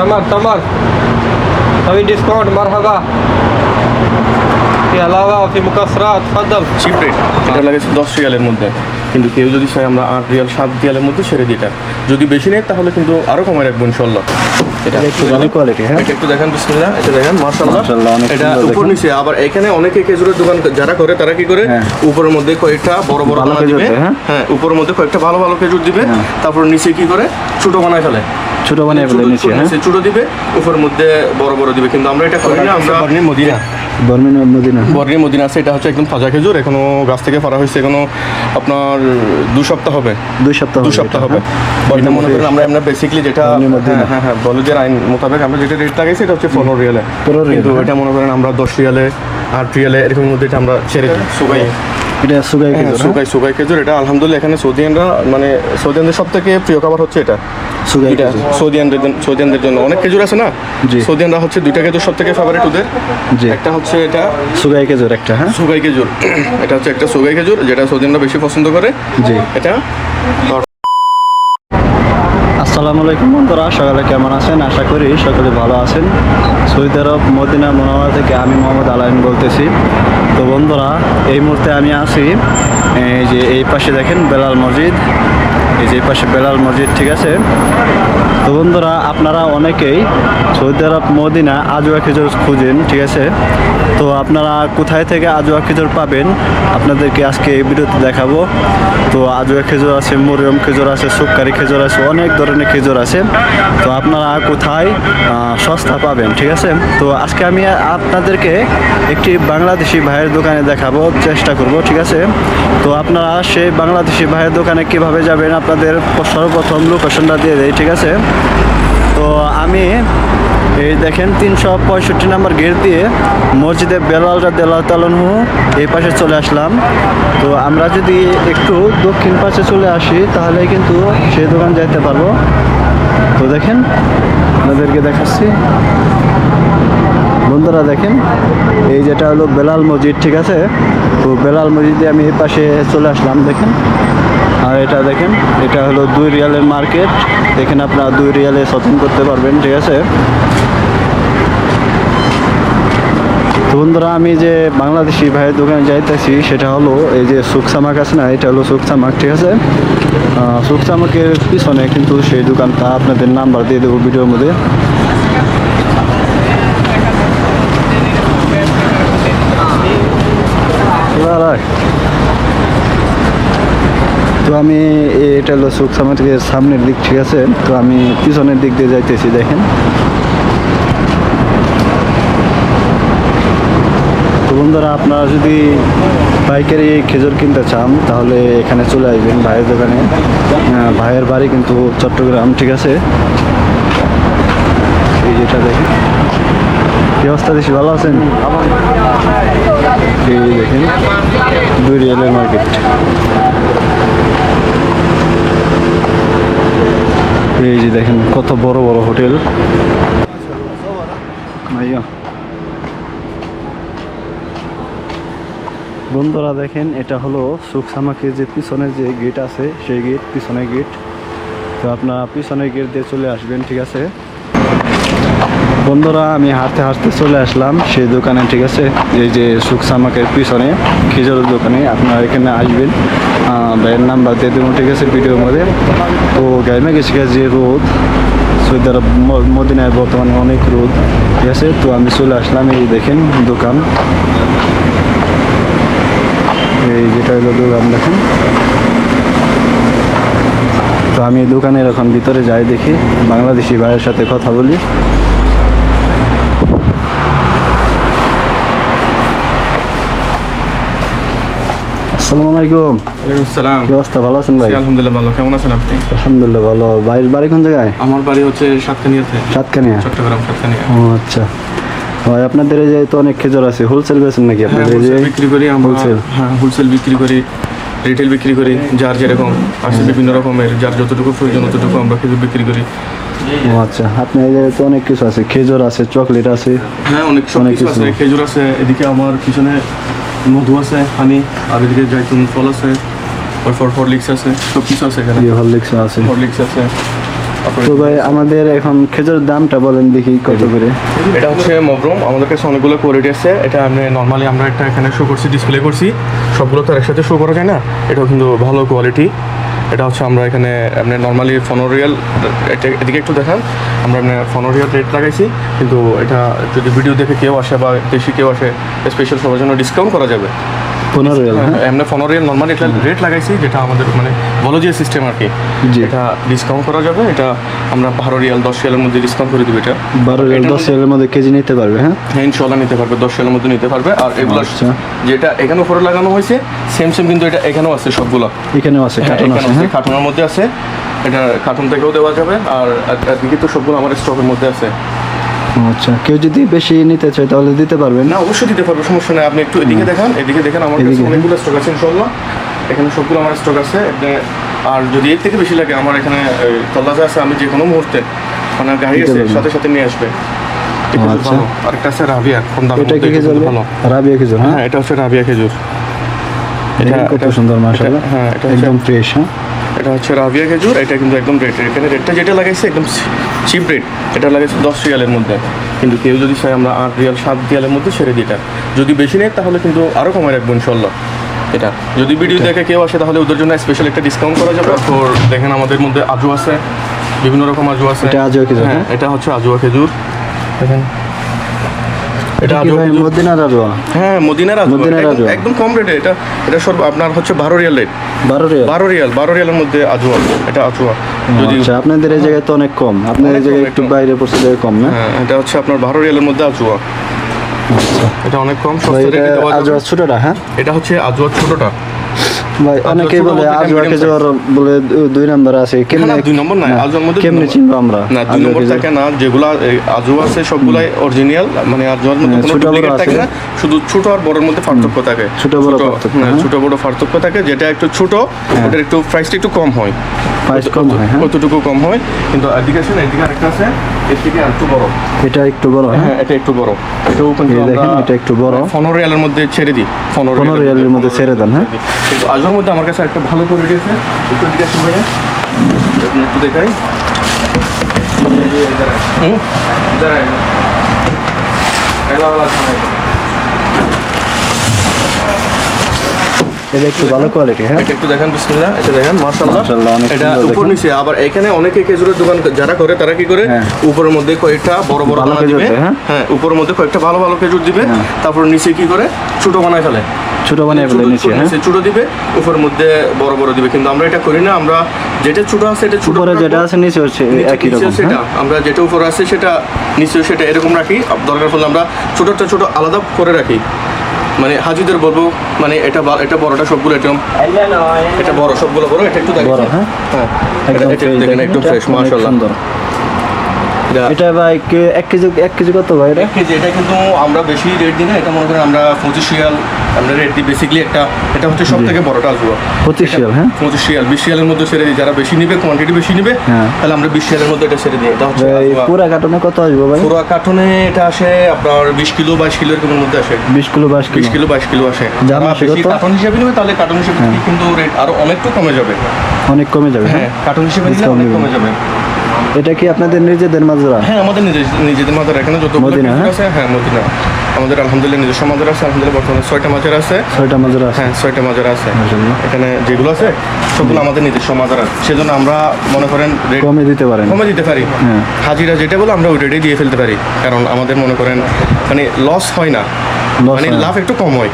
कमर कमर अभी डिस्काउंट मरहबा के अलावा अभी मुकसरात फजल চিপ রেট এটা লাগে দশ রিয়ালের মধ্যে। কিন্তু কেউ যদি আমরা আট রিয়াল সাত রিয়ালের মধ্যে ছেড়ে দিই যদি বেশি নেয় তাহলে কিন্তু আরও কমায় রাখব ইনশাল্লাহ এটা একটু কোয়ালিটি হ্যাঁ? একটু দেখেন এটা দেখেন উপর নিচে আবার এখানে দোকান যারা করে তারা কি করে? উপরের মধ্যে কয়েকটা বড় বড় হ্যাঁ, উপরের মধ্যে কয়েকটা ভালো ভালো দিবে। তারপর নিচে কি করে? ছোট বানায় ফেলে। ছোট বানিয়ে ফেলে ছোট- নিচে হ্যাঁ। ছোট দিবে উপরের মধ্যে বড় বড় দিবে কিন্তু আমরা এটা করি না আমরা বর্ণি মদিনা। বর্মিন মদিনা। বর্ণি মদিনা আছে এটা হচ্ছে একদম তাজা খেজুর এখনও গাছ থেকে ফারা হয়েছে এখনও আপনার দু সপ্তাহ হবে। দুই সপ্তাহ দু সপ্তাহ হবে। এটা মনে করেন আমরা আমরা বেসিক্যালি যেটা হ্যাঁ হ্যাঁ হ্যাঁ বলুদের আইন মোতাবেক আমরা যেটা রেট লাগাইছি এটা হচ্ছে পনেরো রিয়ালে। 15 কিন্তু হ্যাঁ। এটা মনে করেন আমরা দশ রিয়ালে আট রিয়ালে এরকম মধ্যে এটা আমরা ছেড়ে দিই। সুগাই এটা সুগাই হ্যাঁ খেজুর হ্যাঁ? সুগাই সুগাই খেজুর এটা আলহামদুলিল্লাহ এখানে সৌদিয়ানরা মানে সৌদিয়ানদের সব থেকে প্রিয় খাবার হচ্ছে এটা। সুগাই এটা সৌদিয়ানদের সৌদিয়ানদের জন্য। অনেক খেজুর আছে না। সৌদিয়ানরা হচ্ছে দুইটা খেজুর সব থেকে ফেভারিট ওদের একটা হচ্ছে এটা সুগাই খেজুর একটা হ্যাঁ? সুগাই খেজুর। এটা হচ্ছে একটা সুগাই খেজুর যেটা সৌদিয়ানরা বেশি পছন্দ করে। জি। এটা আসসালামু আলাইকুম বন্ধুরা সকালে কেমন আছেন? আশা করি সকলে ভালো আছেন। সৌদি আরব মদিনা মনোয়া থেকে আমি মোহাম্মদ আলাইন বলতেছি। তো বন্ধুরা এই মুহূর্তে আমি আছি এই যে এই পাশে দেখেন বেলাল মসজিদ। এই যে পাশে বেলাল মসজিদ, ঠিক আছে? তো বন্ধুরা, আপনারা অনেকেই সৌদি আরব মদিনা আজোয়া খেজুর খুঁজেন, ঠিক আছে? তো আপনারা কোথায় থেকে আজোয়া খেজুর পাবেন, আপনাদেরকে আজকে এই ভিডিওতে দেখাবো। তো আজোয়া খেজুর আছে, মরিয়ম খেজুর আছে, সুক্কারি খেজুর আছে, অনেক ধরনের খেজুর আছে। তো আপনারা কোথায় সস্তা পাবেন, ঠিক আছে? তো আজকে আমি আপনাদেরকে একটি বাংলাদেশি ভাইয়ের দোকানে দেখাবো, চেষ্টা করব, ঠিক আছে? তো আপনারা সেই বাংলাদেশি ভাইয়ের দোকানে কীভাবে যাবেন আপনাদের সর্বপ্রথম লোকেশনটা দিয়ে দেয় ঠিক আছে? তো আমি এই দেখেন তিনশো পঁয়ষট্টি নাম্বার গেট দিয়ে মসজিদে বেলালটা দেলাল তালানহু এই পাশে চলে আসলাম। তো আমরা যদি একটু দক্ষিণ পাশে চলে আসি, তাহলে কিন্তু সেই দোকান যাইতে পারব। তো দেখেন, আপনাদেরকে দেখাচ্ছি। বন্ধুরা দেখেন, এই যেটা হলো বেলাল মসজিদ, ঠিক আছে? তো বেলাল মসজিদে আমি এই পাশে চলে আসলাম, দেখেন। আর এটা দেখেন, এটা হলো দুই রিয়ালের মার্কেট। এখানে আপনারা দুই রিয়ালে শপিং করতে পারবেন, ঠিক আছে? বন্ধুরা, আমি যে বাংলাদেশি ভাইয়ের দোকানে যাইতেছি, সেটা হলো এই যে সুকসামাক আছে না, এটা হলো সুকসামাক, ঠিক আছে? সুকসামাকের পিছনে কিন্তু সেই দোকানটা, আপনাদের নাম্বার দিয়ে দেবো ভিডিওর মধ্যে। রাখ তো আমি এটা হলো সুকসামা থেকে সামনের দিক, ঠিক আছে? তো আমি পিছনের দিক দিয়ে যাইতেছি, দেখেন। তো বন্ধুরা, আপনারা যদি পাইকারি খেজুর কিনতে চান, তাহলে এখানে চলে আসবেন ভাইয়ের দোকানে। ভাইয়ের বাড়ি কিন্তু চট্টগ্রাম, ঠিক আছে? এই যেটা দেখেন। কি অবস্থা ভালো আছেন? দেখেন দুই রিয়েলের মার্কেট এই যে দেখেন, কত বড় বড় হোটেল। বন্ধুরা দেখেন, এটা হলো সুখসামাকে যে পিছনে যে গেট আছে, সেই গেট পিছনে গেট তো আপনারা পিছনে গেট দিয়ে চলে আসবেন, ঠিক আছে? বন্ধুরা, আমি হাঁটতে হাঁটতে চলে আসলাম। সেই দোকানে, ঠিক আছে? এই যে সুখসামাকের পিছনে, খেজুরের দোকানে, আপনারা এখানে আসবেন। ভাইয়ের নাম্বার দিয়ে দেবো, ঠিক আছে, ভিডিওর মধ্যে? তো গাইমে গেছি যে রোদ সৌদি মদিনায় বর্তমানে অনেক রোদ, ঠিক আছে? তো আমি চলে আসলাম, এই দেখেন দোকান। এই যেটা হলো দোকান, দেখেন। তো আমি দোকানের এখন ভিতরে যাই দেখি, বাংলাদেশি ভাইয়ের সাথে কথা বলি। আসসালামু আলাইকুম। ওয়ালাইকুম আসসালাম। কি অবস্থা? ভালো আছেন ভাই? আলহামদুলিল্লাহ ভালো। কেমন আছেন আপনি? আলহামদুলিল্লাহ ভালো। ভাইয়ের বাড়ি কোন জায়গায়? আমার বাড়ি হচ্ছে সাতকানিয়াতে। সাতকানিয়া? চট্টগ্রাম সাতকানিয়া। ও আচ্ছা। ভাই আপনাদের এই যে তো অনেক খেজুর আছে হোলসেল বেছেন নাকি হ্যাঁ আপনাদের এই যে বিক্রি করি আমরা হোলসেল হ্যাঁ হোলসেল বিক্রি করি রিটেল বিক্রি করি যার যেরকম আছে বিভিন্ন রকমের যার যতটুকু প্রয়োজন ততটুকু আমরা খেজুর বিক্রি করি। ও আচ্ছা। আপনার এই জায়গায় তো অনেক কিছু আছে খেজুর আছে চকলেট আছে। হ্যাঁ অনেক অনেক কিছু। আছে খেজুর আছে। এদিকে আমার পিছনে মধু আছে হানি আর এদিকে জাইতুন ফল আছে তারপর হরলিক্স আছে সব কিছু আছে এখানে। হরলিক্স আছে। হরলিক্স আছে। তো ভাই আমাদের এখন খেজুরের দামটা বলেন দেখি কত করে। এটা হচ্ছে মবরম আমাদের কাছে অনেকগুলো কোয়ালিটি আছে। এটা আমি নর্মালি আমরা একটা এখানে শো করছি ডিসপ্লে করছি। সবগুলো তো আর একসাথে শো করা যায় না। এটাও কিন্তু ভালো কোয়ালিটি এটা হচ্ছে আমরা এখানে আপনি নর্মালি ফনোরিয়াল এদিকে একটু দেখান। আমরা এমনি ফনোরিয়াল রেট লাগাইছি, কিন্তু এটা যদি ভিডিও দেখে কেউ আসে বা বেশি কেউ আসে স্পেশাল সবার জন্য ডিসকাউন্ট করা যাবে। পনেরো রিয়াল হ্যাঁ এমনি ফনোরিয়াল নর্মালি এটা রেট লাগাইছি যেটা আমাদের মানে বলো সিস্টেম আর কি। এটা ডিসকাউন্ট করা যাবে এটা আমরা বারো রিয়াল দশ রিয়ালের মধ্যে ডিসকাউন্ট করে দিব এটা। বারো রিয়াল দশ রিয়ালের মধ্যে কেজি নিতে পারবে হ্যাঁ? হ্যাঁ ইনশাল্লাহ নিতে পারবে দশ সালের মধ্যে নিতে পারবে। আর এগুলো আচ্ছা। যেটা এখানে উপরে লাগানো হয়েছে সেম সেম কিন্তু এটা এখানেও আছে সবগুলো। এখানেও আছে কার্টন এখানে আছে আছে হ্যাঁ। কার্টুনের মধ্যে আছে। এটা কার্টুন থেকেও দেওয়া যাবে আর এদিকে তো সবগুলো আমার স্টকের মধ্যে আছে। আচ্ছা কেউ যদি বেশি নিতে চায় তাহলে দিতে পারবেন? না অবশ্যই দিতে পারবে সমস্যা নেই। আপনি একটু এদিকে দেখান এদিকে দেখেন আমার কাছে। অনেকগুলো স্টক আছে ইনশাল্লাহ এখানে সবগুলো আমার স্টক আছে। আর যদি এর থেকে বেশি লাগে আমার এখানে তল্লাশে আছে আমি যে কোনো মুহূর্তে মানে গাড়ি আছে সাথে সাথে নিয়ে আসবে। এটা খুব আচ্ছা। ভালো। আরেকটা আছে রাবিয়া কম এটা কি খেজুর? রাবিয়া খেজুর হ্যাঁ? হ্যাঁ এটা হচ্ছে রাবিয়া খেজুর। কত সুন্দর মাশাআল্লাহ। হ্যাঁ এটা একদম ফ্রেশ হ্যাঁ? এটা হচ্ছে রাবিয়া খেজুর এটা কিন্তু একদম রেট এখানে রেটটা যেটা লাগাইছে একদম চিপ রেট এটা লাগাইছে দশ রিয়ালের মধ্যে। কিন্তু কেউ যদি চায় আমরা আট রিয়াল সাত রিয়ালের মধ্যে ছেড়ে দিই এটা। যদি বেশি নেয় তাহলে কিন্তু আরও কমায় রাখব ইনশাল্লাহ এটা। যদি ভিডিও দেখে কেউ আসে তাহলে ওদের জন্য স্পেশাল একটা ডিসকাউন্ট করা যাবে। তারপর দেখেন আমাদের মধ্যে আজু আছে বিভিন্ন রকম আজু আছে। এটা আজুয়া খেজুর, হ্যাঁ হ্যাঁ? এটা হচ্ছে আজুয়া খেজুর। দেখেন। এটা মদিনা রাজুয়া হ্যাঁ মদিনার আজুয়া একদম- কম রেটে এটা এটা সর্ব আপনার হচ্ছে বারো রিয়াল রেট বারো রিয়াল? বারো রিয়াল বারো রিয়ালের মধ্যে আজুয়া এটা আজুয়া যদি আপনাদের এই জায়গায় তো অনেক কম। আপনাদের এই জায়গায় একটু। বাইরে পড়ছে কম না? হ্যাঁ এটা হচ্ছে আপনার বারো রিয়ালের মধ্যে আজুয়া আচ্ছা। এটা অনেক কম সস্তা রেটে আজুয়া ছোটটা হ্যাঁ? এটা হচ্ছে আজুয়া ছোটটা। ভাই অনেকেই বলে medium খেজুর বলে দুই নাম্বার আছে কেমনে দুই নম্বর নয়, আজুয়ার মধ্যে কেমনে চিনবো আমরা? না দুই নম্বর থাকে না যেগুলা এই আজু আছে সবগুলাই অরিজিনাল মানে আজুয়ার মধ্যে হ্যাঁ, কোনো ডুপ্লিকেট থাকে না শুধু ছোট আর বড়ের মধ্যে পার্থক্য থাকে। ছোট বড় পার্থক্য, হ্যাঁ, হ্যাঁ। ছোট বড় পার্থক্য থাকে যেটা একটু ছোট ওটার একটু প্রাইসটা একটু কম হয়। প্রাইস কম হয় কতটুকু কম হয় কিন্তু এদিকে আছে না এদিকে আরেকটা আছে এর থেকে একটু বড়। এটা একটু বড় হ্যাঁ। এটা একটু বড়। এটাও কিন্তু দেখেন, এটা একটু বড়। পনেরো রিয়ালের মধ্যে ছেড়ে দিই পনেরো পনেরো রিয়ালের মধ্যে ছেড়ে দেন, হ্যাঁ? কিন্তু আজকের মধ্যে আমার কাছে একটা ভালো করে দিয়েছে। একটু দিকে আসুন ভাইয়া। একটু দেখাই। এটা একটু ভালো কোয়ালিটি হ্যাঁ? এটা একটু দেখেন বিসমিল্লাহ। এটা দেখেন মাশাআল্লাহ। এটা উপর নিচে আবার এখানে অনেকে খেজুরের দোকান যারা করে তারা কি করে? হ্যাঁ। উপরের মধ্যে কয়েকটা বড় বড় দানা দিবে। হ্যাঁ? হ্যাঁ উপরের মধ্যে কয়েকটা ভালো ভালো খেজুর দিবে। হ্যাঁ। তারপর নিচে কি করে? ছোট বানায় ফেলে। ছোট বানিয়ে ফেলে নিচে হ্যাঁ ছোট দিবে উপরের মধ্যে বড় বড় দিবে কিন্তু আমরা এটা করি না আমরা যেটা ছোট আছে এটা ছোট উপরে যেটা আছে নিচে হচ্ছে একই রকম সেটা হ্যাঁ আমরা যেটা উপরে আছে সেটা নিচেও সেটা এরকম রাখি দরকার পড়লে আমরা ছোটটা ছোট আলাদা করে রাখি মানে হাজিদের বলব মানে এটা এটা বড়টা সবগুলো এরকম এটা বড় সবগুলো বড় এটা একটু দেখেন হ্যাঁ? হ্যাঁ একদম এটা- দেখেন এটা ফ্রেশ মাশাআল্লাহ সুন্দর। এটা ভাই এক কেজি এক কেজি কত ভাই এক কেজি এটা কিন্তু আমরা বেশি রেট দিই না এটা মনে করেন আমরা পঁচিশ আমরা রেট দিই বেসিক্যালি একটা এটা হচ্ছে সব থেকে বড়টা আসব পঁচিশ হ্যাঁ? পঁচিশ বিশ রিয়ালের মধ্যে ছেড়ে দিই যারা বেশি নিবে কোয়ান্টিটি বেশি নিবে হ্যাঁ। তাহলে আমরা বিশ মধ্যে এটা ছেড়ে দিই এটা হচ্ছে পুরা কার্টনে কত আসবে ভাই? পুরো কার্টনে এটা আসে আপনার বিশ কিলো বাইশ কিলো এরকমের মধ্যে আসে। বিশ কিলো বাইশ বিশ কিলো কিলো বাইশ কিলো আসে। দাম বেশি কার্টন হিসেবে নেবে তাহলে কার্টন হিসেবে হ্যাঁ। কিন্তু রেট আরও অনেকটু কমে যাবে। অনেক কমে যাবে হ্যাঁ? হ্যাঁ কার্টন হিসেবে অনেক কমে যাবে। এটা কি আপনাদের নিজেদের মাজরা? হ্যাঁ আমাদের নিজেদের মাদার এখানে যত মদিনা, হ্যাঁ? আছে হ্যাঁ মদিনা। আমাদের আলহামদুলিল্লাহ নিজস্ব মাদার আছে আলহামদুলিল্লাহ বর্তমানে ছয়টা মাজার আছে। ছয়টা মাজরা আছে। হ্যাঁ ছয়টা মাজার আছে। এখানে যেগুলো আছে সবগুলো আমাদের নিজস্ব মাজার। আছে সেজন্য আমরা মনে করেন কমে দিতে পারেন। কমে দিতে পারি। হ্যাঁ। হাজিরা যেটা বলে আমরা ওই রেটে দিয়ে ফেলতে পারি। কারণ আমাদের মনে করেন মানে লস হয় না। মানে লাভ একটু কম হয়।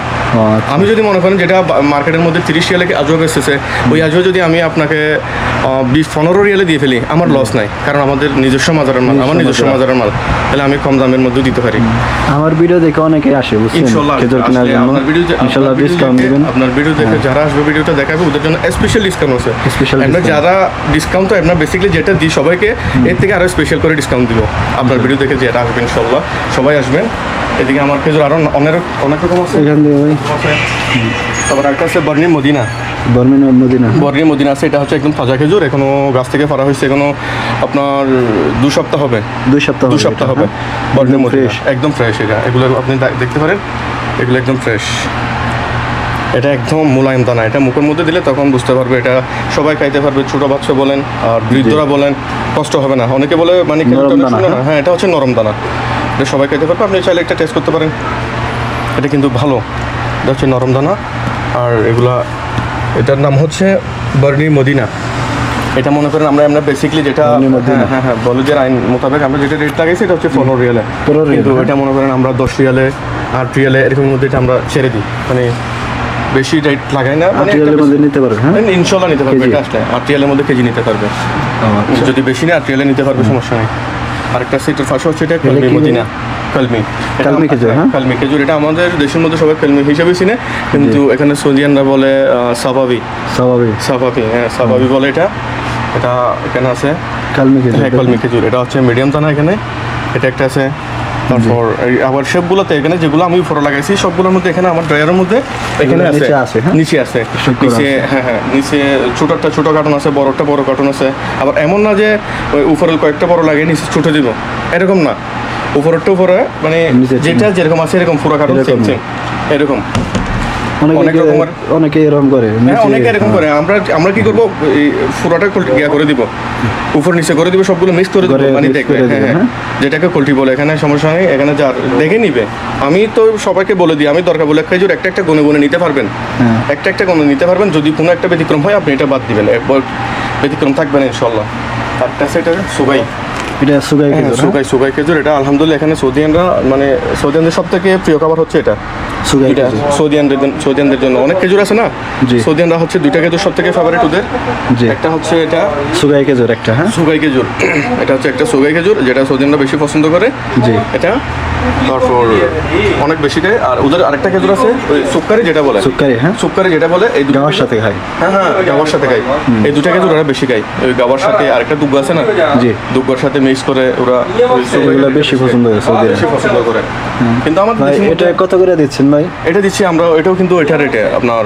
আচ্ছা। আমি যদি মনে করেন যেটা মার্কেটের মধ্যে তিরিশ রিয়ালে আজও বেচতেছে ওই আজও যদি আমি আপনাকে বিশ পনেরো রিয়ালে দিয়ে ফেলি আমার লস নাই। কারণ আমাদের নিজস্ব মাজারের মাল আমার নিজস্ব মাজারের মাল। তাহলে আমি কম দামের মধ্যে দিতে পারি। আমার ভিডিও দেখে অনেকে আসে আপনার ভিডিও আপনার ডিসকাউন্ট দেখে- দিবেন। আপনার ভিডিও দেখে হ্যাঁ। যারা আসবে ভিডিওটা দেখাবে ওদের জন্য স্পেশাল ডিসকাউন্ট আছে। আমরা যারা ডিসকাউন্ট তো আমরা বেসিক্যালি যেটা দিই সবাইকে এর থেকে আরও স্পেশাল করে ডিসকাউন্ট দিব। আপনার ভিডিও দেখে যেটা আসবে ইনশাল্লাহ। সবাই আসবেন। এদিকে আমার খেজুর আরও অনেক অনেক রকম আছে। এখান থেকে ভাই তারপর একটা আছে বর্ণি মদিনা। বর্মিন মদিনা। বর্ণি মদিনা আছে এটা হচ্ছে একদম তাজা খেজুর। এখনও গাছ থেকে ফারা হয়েছে এখনও আপনার দু সপ্তাহ হবে। দুই সপ্তাহ দু সপ্তাহ হবে। হ্যাঁ? একদম মদিনা। একদম ফ্রেশ এটা। এগুলো আপনি দেখতে পারেন। এগুলো একদম ফ্রেশ এটা একদম মোলায়েম দানা। এটা মুখের মধ্যে দিলে তখন বুঝতে পারবে এটা সবাই খাইতে পারবে ছোট বাচ্চা বলেন আর বৃদ্ধরা বলেন কষ্ট হবে না। অনেকে বলে মানে না। হ্যাঁ এটা হচ্ছে নরম দানা। এটা সবাই খেতে পারবে আপনি চাইলে একটা টেস্ট করতে পারেন। এটা কিন্তু ভালো। এটা হচ্ছে নরম দানা। আর এগুলা এটার নাম হচ্ছে বার্নি মদিনা। এটা মনে করেন আমরা আমরা বেসিকলি যেটা হ্যাঁ হ্যাঁ হ্যাঁ বলুদের আইন মোতাবেক আমরা যেটা রেট লাগাইছি এটা হচ্ছে পনেরো রিয়ালে। 15 কিন্তু হ্যাঁ। এটা মনে করেন আমরা দশ রিয়ালে আট রিয়ালে এরকম মধ্যে এটা আমরা ছেড়ে দিই। মানে বেশি রেট লাগাই না। মানে নিতে পারবে হ্যাঁ? ইনশাল্লাহ নিতে পারবে? এটা আসলে। আট রিয়ালের মধ্যে কেজি নিতে পারবে। আচ্ছা। যদি বেশি না আট রিয়ালে নিতে পারবে সমস্যা নেই। আরেকটা সেটের ফাঁসা হচ্ছে এটা কলমি মদিনা। কলমি। কলমি খেজুর, হ্যাঁ? কালমি খেজুর এটা আমাদের দেশের মধ্যে সবাই কলমি হিসেবে চিনে কিন্তু এখানে সৌদিয়ানরা বলে সাবাবি। স্বাভাবিক সাবাবি হ্যাঁ সাবাবি বলে এটা। এটা এখানে আছে। কালমি খেজুর হ্যাঁ কলমি খেজুর। এটা হচ্ছে মিডিয়াম দানা এখানে। এটা একটা আছে তারপর আবার সবগুলোতে এখানে যেগুলো আমি ফটো লাগাইছি সবগুলোর মধ্যে এখানে আমার ড্রয়ারের মধ্যে এখানে আছে? আছে, হ্যাঁ? নিচে আছে। নিচে হ্যাঁ হ্যাঁ। নিচে ছোটটা ছোট কার্টুন আছে বড়টা বড় কার্টুন আছে। আবার এমন না যে ওই উপরে কয়েকটা বড় লাগে নিচে ছোট দিব। এরকম না। উপরেরটা উপরে মানে যেটা যেরকম আছে এরকম পুরো কার্টুন এরকম। সেম এরকম অনেকে অনেকে এরকম করে হ্যাঁ অনেকে এরকম করে। আমরা আমরা কি করব? এই পুরোটা ইয়া করে দিব। উপর নিচে করে দিব সবগুলো মিক্স করে দিব মানে দেখবে। করে হ্যাঁ হ্যাঁ। যেটাকে কোল্টি বলে এখানে সমস্যা নেই এখানে যার দেখে নিবে। আমি তো সবাইকে বলে দিই আমি দরকার বলে খেজুর একটা একটা গুনে গুনে নিতে পারবেন। হ্যাঁ। একটা একটা গুনে নিতে পারবেন যদি কোনো একটা ব্যতিক্রম হয় আপনি এটা বাদ দিবেন। একবার ব্যতিক্রম থাকবে না ইনশাল্লাহ সেটা সুগাই। এটা সুগাই হ্যাঁ, খেজুর হ্যাঁ? সুগাই সুগাই খেজুর এটা আলহামদুলিল্লাহ এখানে সৌদিয়ানরা মানে সৌদিয়ানদের সব থেকে প্রিয় খাবার হচ্ছে এটা। এটা সৌদিয়ানদের জন্য- সৌদিয়ানদের জন্য। অনেক খেজুর আছে না? জি। সৌদিয়ানরা হচ্ছে দুইটা খেজুর সব থেকে ফেভারিট ওদের। জি। একটা হচ্ছে এটা সুগাই খেজুর একটা হ্যাঁ? সুগাই খেজুর। এটা হচ্ছে একটা সুগাই খেজুর যেটা সৌদিয়ানরা বেশি পছন্দ করে। জি। এটা তারপর অনেক বেশি খায়। আর ওদের আরেকটা খেজুর আছে ওই সুক্কারি যেটা বলে। সুক্কারি হ্যাঁ? সুক্কারি যেটা বলে এই দুটো গাওয়ার সাথে খাই হ্যাঁ হ্যাঁ গাওয়ার সাথে খাই এই দুটা খেজুর ওরা বেশি খায়। ওই গাওয়ার সাথে আরেকটা দুগ্গ আছে না? জি। দুগ্গর সাথে মিক্স করে ওরা বেশি পছন্দ করে বেশি পছন্দ করে। কিন্তু আমাদের ভাই এটা কত করে দিচ্ছেন? ভাই এটা দিচ্ছি আমরা এটাও কিন্তু এটা রেটে আপনার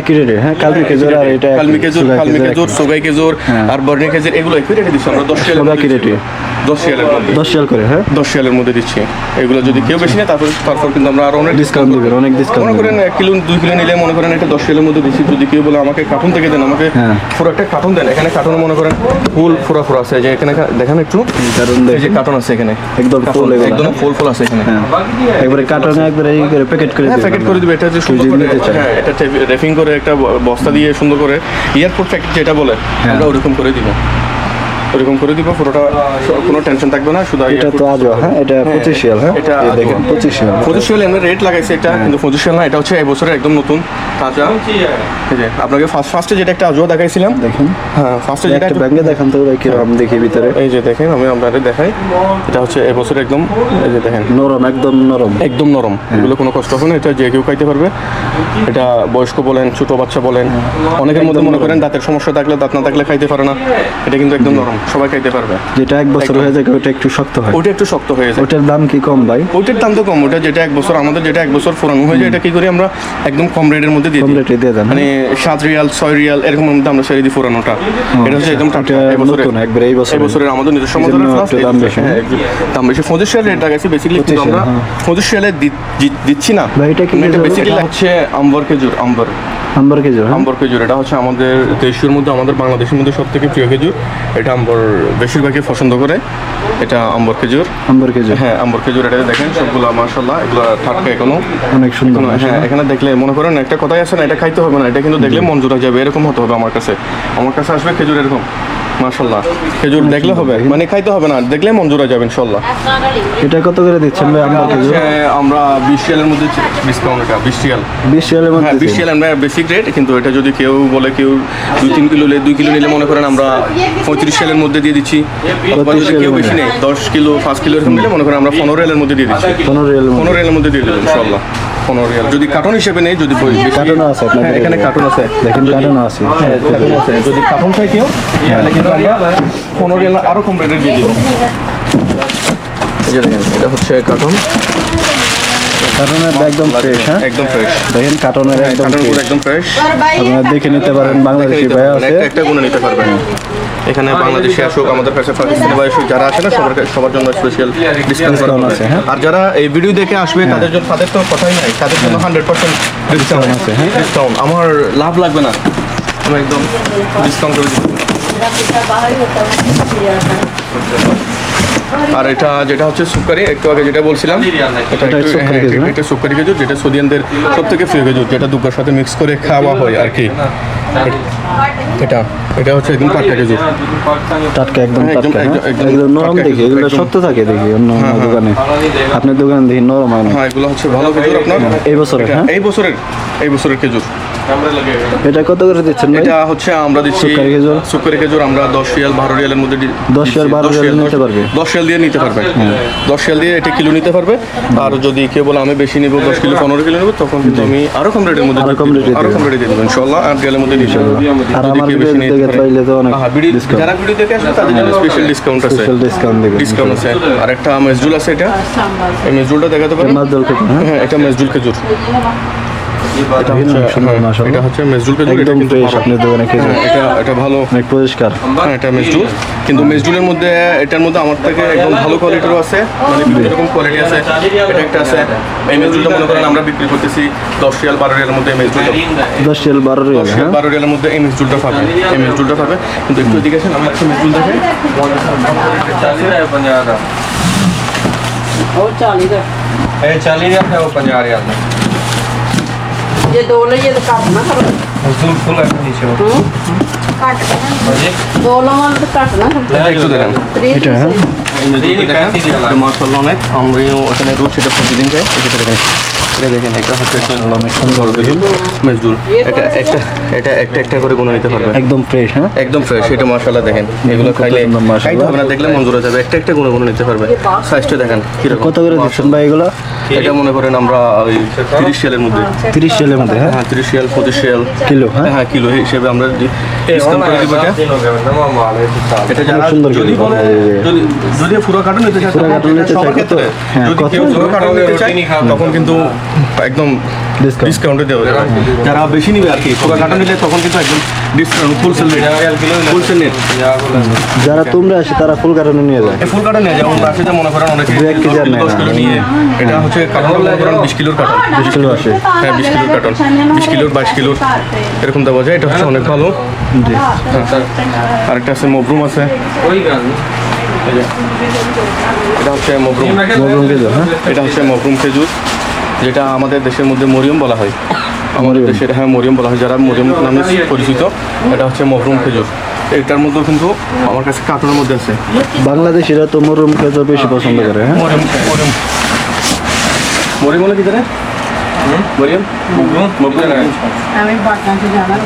একই রেটে হ্যাঁ কালমি খেজুর আর এটা কালমি খেজুর কালমি খেজুর সোগাই খেজুর হ্যাঁ। আর বর্ণি খেজুর এগুলো একই রেটে দিচ্ছি আমরা দশ মধ্যে একই রেটে? দশ শিয়ালের মধ্যে দশ শিয়াল করে হ্যাঁ। দশ শিয়ালের মধ্যে দিচ্ছি। এগুলো যদি কেউ বেশি নেয় তারপর তারপর কিন্তু আমরা আরও অনেক Discount দিবেন, অনেক discount মনে করেন এক কিলো দুই কিলো নিলে মনে করেন এটা দশ শিয়ালের মধ্যে দিচ্ছি। যদি কেউ বলে আমাকে কার্টুন থেকে দেন আমাকে হ্যাঁ। পুরো একটা কার্টুন দেন এখানে কার্টুনে মনে করেন ফুল ফুরা ফুরা আছে। যে এখানে দেখেন একটু। কার্টুন এই যে কার্টুন আছে এখানে। একদম ফুল একদম হ্যাঁ? ফুল ফুল আছে এখানে। হ্যাঁ। একবারে কার্টনে একবারে এই করে প্যাকেট করে হ্যাঁ প্যাকেট করে দিবে এটা যে সুন্দর করে হ্যাঁ এটা করে একটা বস্তা দিয়ে সুন্দর করে এয়ারপোর্ট প্যাকেট যেটা বলে হ্যাঁ। আমরা ওরকম করে দিব। ওরকম করে দিব পুরোটা কোনো টেনশন থাকবে না শুধু এটা তো আজও হ্যাঁ? এটা পঁচিশ শিয়াল হ্যাঁ? এটা দেখেন আজও। পঁচিশ শিয়াল পঁচিশ শিয়াল এমনি রেট লাগাইছে এটা কিন্তু পঁচিশ শিয়াল না এটা হচ্ছে এই বছরের একদম নতুন তাজা। এই যে আপনাকে ফার্স্ট ফার্স্টে যেটা একটা আজও দেখাইছিলাম। দেখেন। হ্যাঁ ফার্স্টে যেটা একটা একটু- ব্যাঙ্গে দেখান তো ভাই কীরকম দেখি ভিতরে। এই যে দেখেন আমি আপনাদের দেখাই। এটা হচ্ছে এই বছর একদম এই যে দেখেন। নরম একদম নরম। একদম নরম। এগুলো কোনো কষ্ট হবে না এটা যে কেউ খাইতে পারবে। এটা বয়স্ক বলেন ছোট বাচ্চা বলেন অনেকের মধ্যে মনে করেন দাঁতের সমস্যা থাকলে দাঁত না থাকলে খাইতে পারে না। এটা কিন্তু একদম নরম। সবাই খাইতে পারবে। যেটা এক বছর হয়ে যায় ওটা একটু শক্ত হয়। ওটা একটু শক্ত হয়ে যায়। ওটার দাম কি কম ভাই? ওইটার দাম তো কম ওটা যেটা এক বছর আমাদের যেটা এক বছর পুরানো হয়ে যায় এটা কি করি আমরা একদম কম রেটের মধ্যে দিয়ে দিই। দিয়ে দেন। মানে সাত রিয়াল ছয় রিয়াল এরকম মধ্যে আমরা ছেড়ে দিই পুরানোটা। এটা হচ্ছে একদম এটা এই নতুন একবারে এই বছরের। এই বছরের আমাদের নিজস্ব এই দাম বেশি, হ্যাঁ, দাম বেশি। পঁচিশ রিয়াল রেট লাগাইছি বেসিক্যালি কিন্তু আমরা হ্যাঁ। পঁচিশ রিয়ালে দিচ্ছি না। ভাই, এটা কি মানে এটা? বেসিক্যালি হচ্ছে আম্বর খেজুর আম্বর। আম্বার খেজুর হ্যাঁ? আম্বর খেজুর এটা হচ্ছে আমাদের দেশের মধ্যে আমাদের বাংলাদেশের মধ্যে সব থেকে প্রিয় খেজুর। এটা আম্বর বেশিরভাগই পছন্দ করে। এটা আম্বর খেজুর। আম্বর খেজুর। হ্যাঁ আম্বর খেজুর এটা দেখেন সবগুলো মার্শাল্লাহ এগুলো টাটকা এখনও। অনেক সুন্দর হ্যাঁ এখানে দেখলে মনে করেন একটা কথাই আছে না এটা খাইতে হবে না এটা কিন্তু দেখলে মন জোড়া যাবে এরকম হতে হবে আমার কাছে। আমার কাছে আসবে খেজুর এরকম। মার্শাল্লাহ খেজুর দেখলে হবে? মানে খাইতে হবে না দেখলে মন জোড়া যাবে ইনশাল্লাহ এটা কত করে দিচ্ছেন ভাই আম্বার খেজুর? আমরা বিশ রিয়ালের মধ্যে ডিসকাউন্ট এটা বিশ রিয়াল। বিশ শিয়ালের হ্যাঁ মধ্যে বিশ রিয়াল আমরা বেসিক রেট কিন্তু এটা যদি কেউ বলে কেউ দুই তিন কিলো নিলে দুই কিলো নিলে মনে করেন আমরা পঁয়ত্রিশ রিয়ালের মধ্যে দিয়ে দিচ্ছি যদি কেউ বেশি নেই দশ কিলো পাঁচ কিলো এরকম নিলে মনে করেন আমরা পনেরো রিয়ালের মধ্যে দিয়ে দিচ্ছি। পনেরো রিয়ালের মধ্যে। পনেরো রিয়ালের মধ্যে দিয়ে দেবো ইনশাল্লাহ পনেরো রিয়াল যদি কার্টন হিসেবে নেই যদি বই- বেশি- কার্টনও আছে আপনাদের হ্যাঁ, এখানে কার্টন আছে। দেখেন আছে। হ্যাঁ, কার্টন আছে। যদি কার্টন চাই কেউ তাহলে কিন্তু আমরা পনেরো রিয়াল আরও কম রেটে দিয়ে দিব। এই যে দেখেন এটা হচ্ছে কার্টন কার্টনের একদম ফ্রেশ হ্যাঁ? একদম ফ্রেশ দেখেন কার্টনের একদম ফ্রেশ একদম ফ্রেশ আপনারা দেখে নিতে পারেন বাংলাদেশি ভাই আছে। একটা একটা গুণে নিতে পারবেন। এখানে বাংলাদেশে আসুক আমাদের কাছে পাকিস্তানি বা যারা আসে না সবার কাছে- সবার জন্য স্পেশাল ডিসকাউন্ট করা আছে হ্যাঁ? আর যারা এই ভিডিও দেখে আসবে তাদের জন্য তাদের তো কথাই নাই। তাদের জন্য হান্ড্রেড পার্সেন্ট ডিসকাউন্ট আছে হ্যাঁ? ডিসকাউন্ট আমার লাভ লাগবে না। আমি একদম ডিসকাউন্ট করে দিচ্ছি। আর এটা যেটা হচ্ছে সুকারি একটু আগে যেটা বলছিলাম এটা হ্যাঁ, সুকারি খেজুর যেটা সৌদিয়ানদের সব থেকে প্রিয় খেজুর যেটা দুগ্গার সাথে মিক্স করে খাওয়া হয় আর কি। এটা এটা হচ্ছে একদম টাটকা খেজুর টাটকা একদম হ্যাঁ, টাটকা হ্যাঁ? একদম- একদম নরম দেখি এগুলো। শক্ত থাকে দেখি অন্য হ্যাঁ, হ্যাঁ। দোকানে আপনার দোকানে দেখি নরম হয় না হ্যাঁ এগুলো হচ্ছে ভালো খেজুর আপনার এই বছরের, হ্যাঁ? এই বছরের এই বছরের খেজুর এটা কত করে দিচ্ছেন এটা হচ্ছে আমরা দিচ্ছি সুক্কারি খেজুর? আমরা দশ রিয়াল বারো রিয়ালের মধ্যে দশ রিয়াল, বারো রিয়াল, নিতে পারবে? দশ রিয়াল দিয়ে নিতে পারবে। দশ রিয়াল দিয়ে। এটা কিলো নিতে পারবে। আর যদি কেউ বলে আমি বেশি নিব দশ কিলো পনেরো কিলো নেব তখন কিন্তু আমি আরও কম রেটের মধ্যে আরও কম দেব। রেটে আরও কম রেটে দিয়ে দেবো ইনশাল্লাহ আট রিয়ালের মধ্যে দিয়ে দেবো। আর আমার বেশি ভিডিও নিতে দেখে পাইলে তো অনেক হ্যাঁ, ভিডিও- যারা ভিডিও দেখে আসবে তাদের জন্য স্পেশাল ডিসকাউন্ট আছে। স্পেশাল ডিসকাউন্ট দেবেন ডিসকাউন্ট আছে। আর একটা মেজদুল আছে এটা। এই মেজদুলটা দেখাতে পারেন? মাছ খেতে হ্যাঁ। হ্যাঁ এটা মেজদুল খেজুর। হ্যাঁ, এটা হচ্ছে সুন্দর মাশাআল্লাহ। আপনার দোকানে পরিষ্কার। হ্যাঁ, এটা মেজডুল কিন্তু মেজডুলের মধ্যে এটার মধ্যে আমার থেকে একদম ভালো কোয়ালিটিরও আছে। মানে কোয়ালিটি আছে এই মেজডুলটা মনে করেন আমরা বিক্রি করতেছি দশ রিয়াল বারো মধ্যে এই দশ রিয়াল বারো রিয়াল হ্যাঁ। মধ্যে এই মেজডুলটা পাবে। এই কিন্তু একটু এদিকে আছেন দেখে। और चालीस ਜੇ ਦੋ ਲਈਏ ਤਾਂ ਘੱਟ ਨਾ ਕਰੋ ਮਜ਼ਦੂਰ ਫੁੱਲ ਹੈ ਨੀਚੇ ਹੂੰ ਘੱਟ ਜੀ ਦੋ ਲਵਾਂਗੇ ਤਾਂ ਘੱਟ ਨਾ ਕਰੋ একটু দেখেন ਤਰੀਕ এটা হ্যাঁ এই মেজদুলটা দেখেন মাসাল্লাহ অনেক আমরাও এখানে রোজ সেটা প্রতিদিন যাই এটা দেখেন এটা দেখেন এটা হচ্ছে মেজদুল এটা একটা এটা একটা একটা করে গুণ নিতে পারবে। একদম ফ্রেশ হ্যাঁ? একদম ফ্রেশ এটা মাশাআল্লাহ দেখেন। এগুলো খাইলে। খাইতে হবে না দেখলে মঞ্জুর হয়ে যাবে। একটা একটা গুণ গুণ নিতে পারবে। সাইজটা দেখেন কীরকম। কত করে দিচ্ছেন ভাই এগুলো? এটা মনে করেন আমরা ওই তিরিশ শিয়ালের মধ্যে। তিরিশ রিয়ালের মধ্যে হ্যাঁ? হ্যাঁ তিরিশ শিয়াল পঁচিশ শিয়াল। কিলো হ্যাঁ? হ্যাঁ কিলো হিসেবে আমরা যদি পুরো কার্টুন নিতে চায় তখন? হ্যাঁ, যদি কত? কেউ পুরো কার্টুন নিতে চায় তখন কিন্তু একদম ডিসকাউন্টে দেওয়া যাবে। যারা বেশি নিবে আর কি ছোটখাটো নিলে তখন কিন্তু একদম ডিসকাউন্ট ফুল সেল রেট যারা তোমরা আসে তারা ফুল কাটানো নিয়ে যায় ফুল কাটা নিয়ে যায় কিলো নিয়ে এটা হচ্ছে বিশ কিলো হ্যাঁ, বাইশ কিলোর এরকম দেওয়া যায়। এটা হচ্ছে অনেক ভালো। হ্যাঁ। আর একটা আছে মবরুম আছে। এটা হচ্ছে মবরুম। মবরুম খেজুর হ্যাঁ। এটা হচ্ছে মবরুম খেজুর। যেটা আমাদের দেশের মধ্যে মরিয়ম বলা হয়। আমাদের দেশের হ্যাঁ মরিয়ম বলা হয়। যারা মরিয়ম নামে পরিচিত এটা হচ্ছে মরুম খেজুর। এটার মধ্যেও কিন্তু আমার কাছে কাতারের মধ্যে আছে। বাংলাদেশিরা তো মরুম খেজুর বেশি পছন্দ করে হ্যাঁ? মরিয়ম মরিয়ম। মরিয়ম কি তারা মরিয়ম? আমি বাটা জানা।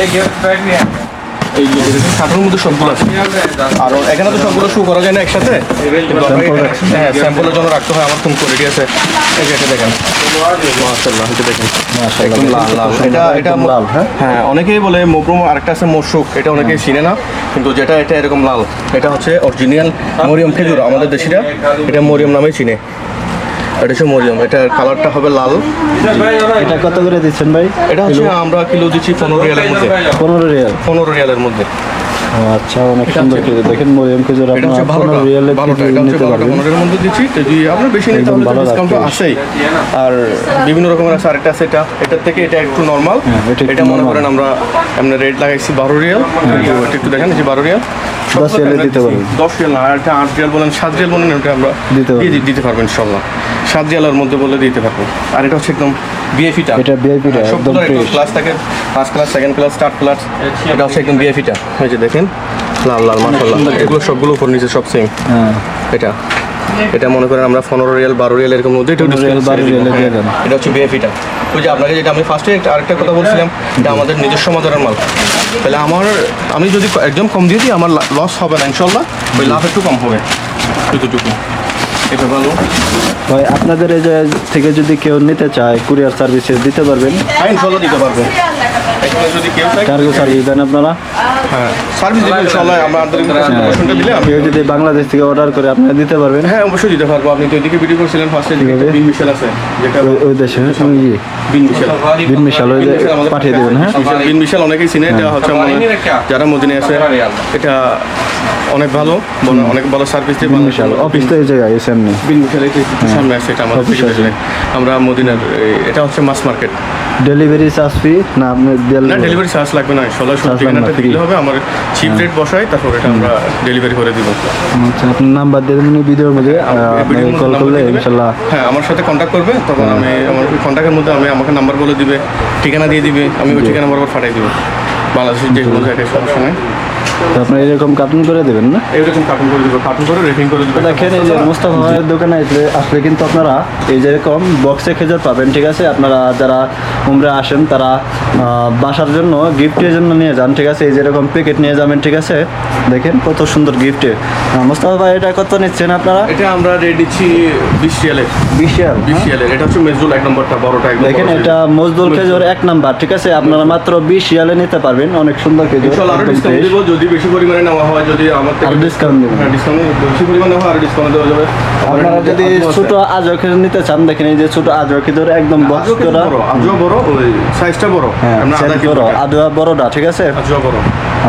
এই এই যে মধ্যে সবগুলো আছে। আর এখানে তো সবগুলো শো করা যায় না একসাথে। হ্যাঁ স্যাম্পলের জন্য রাখতে হয় আমার কোন কোয়ালিটি আছে। এটা দেখেন। মাশাআল্লাহ এটা দেখেন। একদম লাল লাল। এটা এটা লাল, হ্যাঁ? হ্যাঁ অনেকেই বলে আরেকটা আছে মশুক এটা অনেকেই চিনে না কিন্তু যেটা এটা এরকম লাল। এটা হচ্ছে অরিজিনাল মরিয়ম খেজুর আমাদের দেশিরা। এটা মরিয়ম নামেই চিনে। এটা হচ্ছে মরিয়ম এটার কালারটা হবে লাল। এটা কত করে দিচ্ছেন ভাই? এটা হচ্ছে আমরা কিলো দিচ্ছি পনেরো রিয়ালের মধ্যে। পনেরো রিয়াল। পনেরো রিয়ালের মধ্যে। আচ্ছা অনেক সুন্দর খেজুর দেখেন মরিয়ম খেজুর আপনার পনেরো রিয়ালে এটা নিতে পারবেন। পনেরোর মধ্যে দিচ্ছি। যদি আপনার বেশি নিতে একদম হলে ভালো ডিসকাউন্ট। আছেই। আর বিভিন্ন রকমের আছে। আরেকটা আছে এটা। এটার থেকে এটা একটু নর্মাল হ্যাঁ, এটা মনে করেন আমরা এমনি রেট লাগাইছি বারো রিয়াল। একটু দেখেন যে বারো রিয়াল। দশ রিয়ালে দিতে পারবেন। দশ রিয়াল না আর একটা আট রিয়াল বলেন সাত রিয়াল বলেন ওটা আমরা দিতে দিয়ে দিতে পারবেন ইনশাল্লাহ। সাত রিয়ালের মধ্যে বলে দিতে পারব। আর এটা হচ্ছে একদম বিএফিটা এটা VIP টা, একদম। ক্লাস থাকে first class second class third class এটা হচ্ছে একদম বিএফিটা এই যে দেখেন লাল লাল মাশাল্লাহ এগুলো সবগুলো উপর নিচে সব সেম হ্যাঁ। এটা। এটা মনে করেন আমরা পনেরো রিয়াল বারো রিয়াল এরকম মধ্যে এটাও 15 রিয়াল, discount 12 রিয়ালে এটা হচ্ছে বিএফিটা ওই যে আপনাকে যেটা আমি ফার্স্টে আরেকটা কথা বলছিলাম এটা আমাদের নিজস্ব মাদারের মাল। তাহলে আমার আমি যদি একদম কম দিয়ে দিই আমার লস হবে না ইনশাল্লাহ ওই লাভ একটু কম হবে। যতটুকু এটা ভালো। ভাই আপনাদের এই থেকে যদি কেউ নিতে চায় কুরিয়ার সার্ভিসেস দিতে পারবেন। ফাইন ফলো দিতে পারব। কার্গো সার্ভিস দেন আপনারা। হ্যাঁ। সার্ভিস দিলে ইনশাআল্লাহ আমরা আন্তরিক ইনফরমেশনটা দিলে আমি কেউ যদি বাংলাদেশ থেকে অর্ডার করে আপনারা দিতে পারবেন। হ্যাঁ অবশ্যই দিতে পারব। আপনি তো এদিকে ভিডিও করছিলেন ফার্স্টে দিকে? বিন মিশেল আছে যেটা ওই- দেশে ওই ইয়ে, বিন মিশেল। বিন মিশাল ওই পাঠিয়ে দেবেন হ্যাঁ? বিন মিশেল অনেকেই চিনে এটা হচ্ছে আমার যারা মদিনে আছে এটা অনেক ভালো অনেক ভালো সার্ভিস দিয়ে বিন মিশাল অফিস তো এই জায়গায় সামনে। বিন মিশেল যে সামনে আছে এটা আমাদের। আমরা মদিনার এটা হচ্ছে mass market. Delivery charge fee না আপনি না ডেলিভারি চার্জ লাগবে না ষোলো Charge ঠিকানাটা দিলে হবে আমার চিপ রেট বসাই তারপর এটা আমরা ডেলিভারি করে দিব। আচ্ছা আপনার নাম্বার দিয়ে দেবেন ভিডিওর মধ্যে মধ্যে কল করলে দিবে। হ্যাঁ আমার সাথে কন্ট্যাক্ট করবে তখন আমি আমার কন্ট্যাক্টের মধ্যে আমি আমাকে নাম্বার বলে দিবে ঠিকানা দিয়ে দিবে আমি ওই ঠিকানা বরাবর পাঠিয়ে দিব। বাংলাদেশের যে কোনো জায়গায় সব তো আপনার এরকম কার্টুন করে দেবেন না? এরকম কার্টুন করে কার্টুন করে রেটিং করে দেখেন এই যে মুস্তাফা ভাইয়ের দোকানে আসলে আসলে কিন্তু আপনারা এই যে এরকম বক্সে খেজুর পাবেন ঠিক আছে? আপনারা যারা উমরা আসেন তারা বাসার জন্য গিফটের জন্য নিয়ে যান ঠিক আছে? এই যে এরকম প্যাকেট নিয়ে যাবেন ঠিক আছে? দেখেন কত সুন্দর গিফটে মুস্তাফা ভাই এটা কত নিচ্ছেন আপনারা? এটা আমরা রেট দিচ্ছি বিশ রিয়ালে বিশ শেয়ার বিশ রিয়ালের। এটা হচ্ছে এক নম্বরটা বড়টা দেখেন এটা মজদুল খেজুর এক নাম্বার ঠিক আছে? আপনারা মাত্র বিশ রিয়ালে নিতে পারবেন অনেক সুন্দর খেজুর যদি বেশি পরিমাণে নেওয়া হয় যদি আমার থেকে দিবেন। হ্যাঁ ডিসকাউন্ট বেশি পরিমাণে হয় আরও ডিসকাউন্ট দেওয়া যাবে। আপনারা যদি ছোট আজও খেজুর নিতে চান দেখেন এই যে ছোট আজও খেজুর একদম আজও বড় আজও বড় ওই সাইজটা বড়। হ্যাঁ কিলো বড় আদোয়া বড়টা ঠিক আছে? আজও বড়।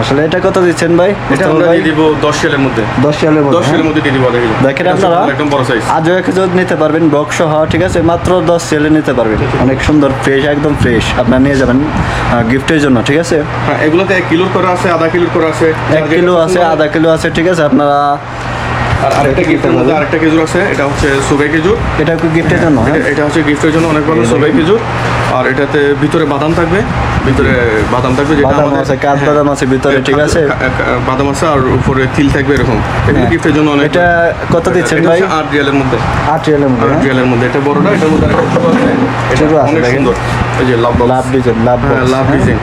আসলে এটা কত দিচ্ছেন ভাই? এটা আমরা দিয়ে দিব দশ শেলের মধ্যে। দশ সালের দশ শেলের মধ্যে দিয়ে দিব দেখেন আপনারা একদম বড় সাইজ আজও এক খেজুর নিতে পারবেন বক্স সহ ঠিক আছে? মাত্র দশ সেলে নিতে পারবেন। অনেক সুন্দর ফ্রেশ একদম ফ্রেশ আপনারা নিয়ে যাবেন গিফটের জন্য ঠিক আছে? হ্যাঁ এগুলোতে এক কিলোর করে আছে আধা কিলোর করে আছে এক কিলো আছে আধা কিলো আছে ঠিক আছে? আপনারা আর আরেকটা গিফটের মধ্যে আরেকটা খেজুর আছে এটা হচ্ছে সুবাই খেজুর। এটা গিফটের জন্য? এটা- এটা হচ্ছে গিফটের জন্য অনেক ভালো সবাই খেজুর। আর এটাতে ভিতরে বাদাম থাকবে ভিতরে বাদাম থাকবে যেটা বাদাম আছে কাঠ বাদাম আছে ভিতরে ঠিক আছে? কা- কা- বাদাম আছে আর উপরে তিল থাকবে এরকম। এটা হ্যাঁ। গিফটের জন্য অনেক এটা কত দিচ্ছেন এটা ভাই? আট রিয়ালের মধ্যে। আট রিয়ালের মধ্যে আট হ্যাঁ? রিয়ালের মধ্যে। এটা বড়টা এটার মধ্যে আরেকটা ছোট আছে। এটা অনেক সুন্দর। এই যে লাভ লাভ ডিজাইন লাভ হ্যাঁ লাভ? ডিজাইন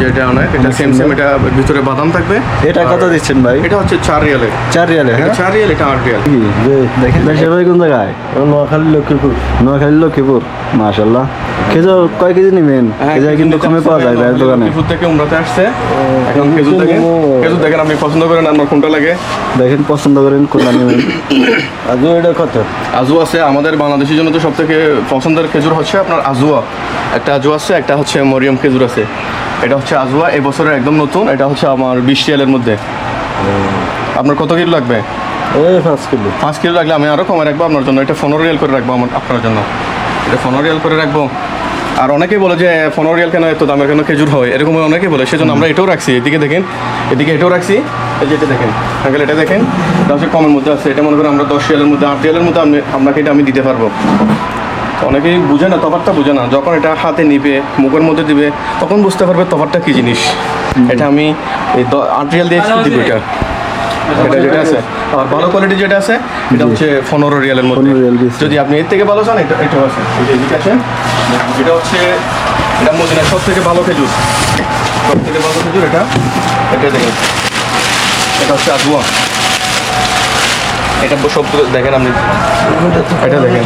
এই যে এটা অনেক এটা সেম সেম এটা ভিতরে বাদাম থাকবে। এটা কত দিচ্ছেন ভাই? এটা হচ্ছে চার রিয়ালে। চার রিয়ালে হ্যাঁ? চার রিয়াল এটা আট রিয়াল। দেখেন। ভাই কোন জায়গায়? নোয়াখালী লক্ষ্মীপুর। নোয়াখালী লক্ষ্মীপুর। মাশাল্লাহ খেজুর কয় কেজি নেবেন? খেজুর কিন্তু কমে পাওয়া যায় ভাইয়ের দোকানে। খেজুর থেকে উমরাতে আসছে। এখন খেজুর থেকে খেজুর দেখেন আপনি পছন্দ করেন আমার কোনটা লাগে? দেখেন পছন্দ করেন কোনটা নেবেন। আজও এটা কত? আজু আছে আমাদের বাংলাদেশের জন্য তো সব থেকে পছন্দের খেজুর হচ্ছে আপনার আজুয়া। একটা আজু আছে একটা হচ্ছে মরিয়ম খেজুর আছে। এটা হচ্ছে আজুয়া এই বছরের একদম নতুন। এটা হচ্ছে আমার বিশ রিয়ালের মধ্যে। আপনার কত কিলো লাগবে? ওই পাঁচ কিলো। পাঁচ কিলো লাগলে আমি আরও কমে রাখব আপনার জন্য। এটা পনেরো রিয়াল করে রাখব আমার আপনার জন্য। এটা পনেরো রিয়াল করে রাখব। আর অনেকেই বলে যে পনেরো রিয়াল কেন এত দামের কেন খেজুর হয়? এরকম অনেকেই বলে। সেজন্য আমরা এটাও রাখছি। এদিকে দেখেন। এদিকে এটাও রাখছি। এই যে এটা দেখেন। আঙ্কেল এটা দেখেন। এটা হচ্ছে কমের মধ্যে আছে। এটা মনে করেন আমরা দশ রিয়ালের মধ্যে আট রিয়ালের মধ্যে আপনাকে এটা আমি দিতে পারব। অনেকেই বুঝে না তফাতটা বুঝে না। যখন এটা হাতে নিবে মুখের মধ্যে দিবে তখন বুঝতে পারবে তফাতটা কী জিনিস। এটা আমি এই আট রিয়াল দিয়ে দিব এটা। এটা যেটা আছে আর ভালো কোয়ালিটি যেটা আছে এটা হচ্ছে পনেরো রিয়ালের মধ্যে। 15 রিয়াল যদি আপনি এর থেকে ভালো চান এটা এটাও আছে। এদিকে আছে এটা হচ্ছে এটা মদিনার সব থেকে ভালো খেজুর। সব থেকে ভালো খেজুর এটা। এটা দেখেন। এটা হচ্ছে আজুয়া এটা সব দেখেন আপনি। এটা দেখেন।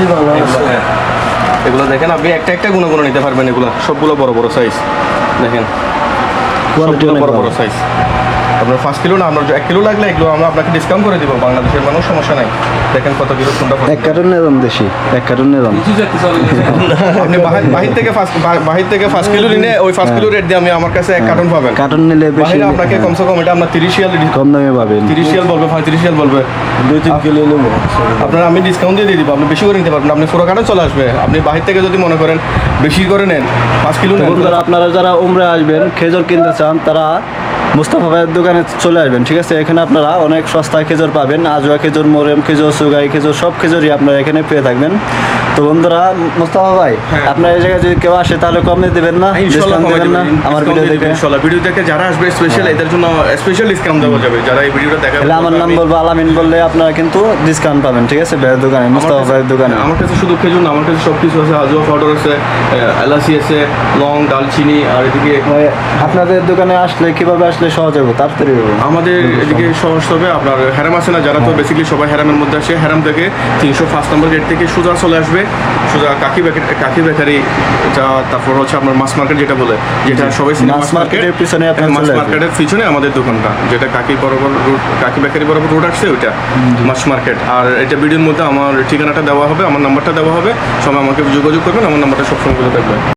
এগুলো। দেখেন আপনি একটা একটা গুণে গুণে নিতে পারবেন এগুলো। সবগুলো বড় বড় সাইজ দেখেন। সবগুলো বড় বড় সাইজ আপনার পাঁচ কিলো না আমরা এক কিলো লাগলে এগুলো আমরা আপনাকে ডিসকাউন্ট করে দিব বাংলাদেশের মানুষ সমস্যা নাই। দেখেন কত কিলো কোনটা এক কার্টন নিলাম দেশি এক কার্টন নিলাম আপনি বাহির বাহির থেকে ফার্স্ট বাহির থেকে ফার্স্ট কিলো নিলে ওই ফার্স্ট কিলো রেট দিয়ে আমি আমার কাছে এক কার্টন পাবেন। কার্টন নিলে বেশি আপনাকে কমসে কম এটা আপনার তিরিশ রিয়াল কম দামে পাবেন। তিরিশ রিয়াল বলবে পঁয়ত্রিশ রিয়াল বলবে। দুই তিন কিলো নেব আপনার আমি ডিসকাউন্ট দিয়ে দিয়ে দিব আপনি বেশি করে নিতে পারবেন আপনি পুরো কার্টন চলে আসবে। আপনি বাহির থেকে যদি মনে করেন বেশি করে নেন পাঁচ কিলো নেন। আপনারা যারা উমরে আসবেন খেজুর কিনতে চান তারা মুস্তাফা ভাইয়ের দোকানে চলে আসবেন ঠিক আছে? এখানে আপনারা অনেক সস্তায় খেজুর পাবেন আজওয়া খেজুর মোরেম খেজুর সুগাই খেজুর সব খেজুরই আপনারা এখানে পেয়ে থাকবেন। তো বন্ধুরা মুস্তাফা ভাই হ্যাঁ। আপনার এই জায়গায় যদি কেউ আসে তাহলে কমে দেবেন না? ডিসকাউন্ট দেবেন না? আমার ভিডিও দেখে। ইনশাল্লাহ ভিডিও দেখে যারা আসবে স্পেশাল এদের জন্য স্পেশাল ডিসকাউন্ট দেওয়া যাবে। যারা এই ভিডিওটা দেখা তাহলে আমার নাম বলব আলামিন বললে আপনারা কিন্তু ডিসকাউন্ট পাবেন ঠিক আছে? ভাইয়ের দোকানে মুস্তাফা ভাইয়ের দোকানে। আমার কাছে শুধু খেজুর না আমার কাছে সব কিছু আছে। আজুয়া পাউডার আছে এলাচি আছে লং দালচিনি আর এদিকে আপনাদের দোকানে আসলে কীভাবে আসলে আসলে সহজ হবে তাড়াতাড়ি হবে আমাদের এদিকে সহজ হবে আপনার হ্যারাম আছে না যারা তো বেসিক্যালি সবাই হ্যারামের মধ্যে আসে হ্যারাম থেকে তিনশো ফার্স্ট নম্বর গেট থেকে সোজা চলে আসবে। সোজা কাকি বেকারি কাকি বেকারি যা তারপর হচ্ছে আপনার মাছ মার্কেট যেটা বলে যেটা সবাই মাছ মার্কেটের পিছনে মাছ মার্কেটের পিছনে আমাদের দোকানটা যেটা কাকি বরাবর রোড কাকি বেকারি বরাবর রোড আসছে ওইটা মাছ মার্কেট আর এটা ভিডিওর মধ্যে আমার ঠিকানাটা দেওয়া হবে আমার নাম্বারটা দেওয়া হবে সবাই আমাকে যোগাযোগ করবেন আমার নাম্বারটা সবসময় বলে থাকবে।